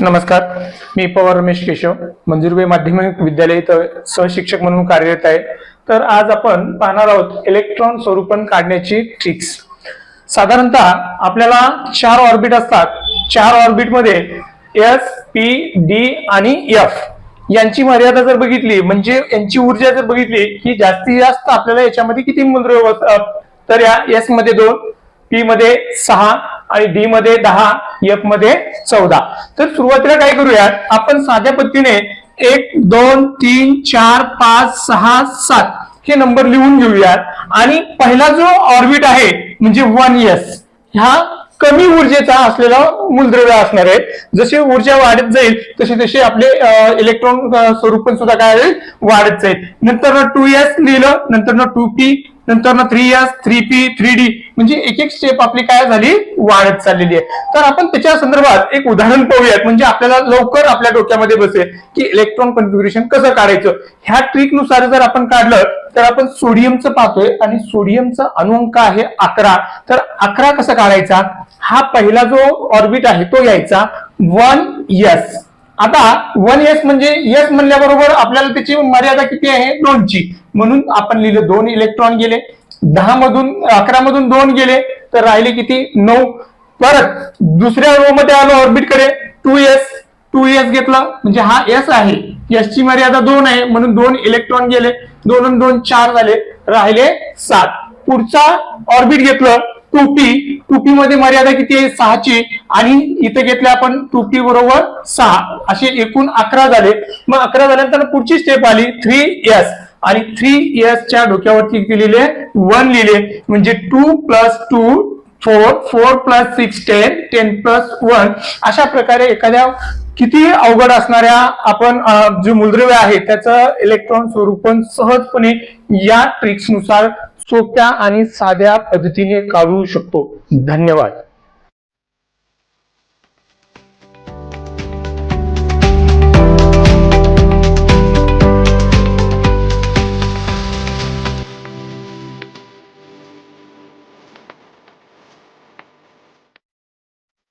नमस्कार. मी पवार रमेश केशव मंजुरबाई माध्यमिक विद्यालय इथं सहशिक्षक म्हणून कार्यरत आहे. तर आज आपण पाहणार आहोत इलेक्ट्रॉन स्वरूपण काढण्याची ट्रिक्स साधारणतः आपल्याला चार ऑर्बिट असतात. चार ऑर्बिटमध्ये एस पी डी आणि एफ यांची मर्यादा जर बघितली म्हणजे यांची ऊर्जा जर बघितली की जास्तीत जास्त आपल्याला याच्यामध्ये किती मूलद्रव्य असतात तर या एसमध्ये दोन पी मध्ये सहा आणि डी मध्ये दहा एफमध्ये चौदा. तर सुरुवातीला काय करूयात? आपण साध्या पद्धतीने एक दोन तीन चार पाच सहा सात हे नंबर लिहून घेऊयात. आणि पहिला जो ऑर्बिट आहे म्हणजे वन एस ह्या कमी ऊर्जेचा असलेला मूलद्रव्य असणार आहे. जशी ऊर्जा वाढत जाईल तसे तसे आपले इलेक्ट्रॉन स्वरूप पण सुद्धा काय होईल? वाढत जाईल. नंतर टू एस लिहिलं नंतर टू पी नंतर three S three P three D म्हणजे एक एक स्टेप आपली काय झाली? वाढत चाललेली आहे. तर आपण त्याच्या संदर्भात एक उदाहरण पाहूयात. म्हणजे आपल्याला लवकर आपल्या डोक्यामध्ये बसेल की इलेक्ट्रॉन कॉन्फिग्युरेशन कसं काढायचं. ह्या ट्रिकनुसार जर आपण काढलं तर आपण सोडियमचं पाहतोय आणि सोडियमचा अनुअंक आहे अकरा. तर अकरा कसा काढायचा? हा पहिला जो ऑर्बिट आहे तो यायचा वन एस आता वन एस म्हणजे एस म्हणल्याबरोबर आपल्याला त्याची मर्यादा किती आहे? दोनची. म्हणून आपण लिहिलं दोन इलेक्ट्रॉन गेले दहा मधून अकरा मधून दोन गेले तर राहिले किती? नऊ. परत दुसऱ्या रो मध्ये आलो ऑर्बिटकडे टू एस टू एस घेतला. म्हणजे हा एस आहे. एस ची मर्यादा दोन आहे. म्हणून दोन इलेक्ट्रॉन गेले. दोन दोन चार झाले. राहिले सात. पुढचा ऑर्बिट घेतलं. टू पी टू पी मध्ये मर्यादा किती आहे? सहाची. आणि इथे घेतले आपण टू पी बरोबर सहा. असे एकूण अकरा झाले. मग अकरा झाल्यानंतर पुढची स्टेप आली थ्री एस आणि थ्री एस च्या डोक्यावरती किती लिहिले? वन लिहिले. म्हणजे two plus two four four plus six ten ten plus one अशा प्रकारे एखाद्या किती अवघड असणाऱ्या आपण जे मूलद्रव्य आहे त्याचं इलेक्ट्रॉन स्वरूपण सहजपणे या ट्रिक्सनुसार सोप्या आणि साध्या पद्धतीने काढू शकतो. धन्यवाद.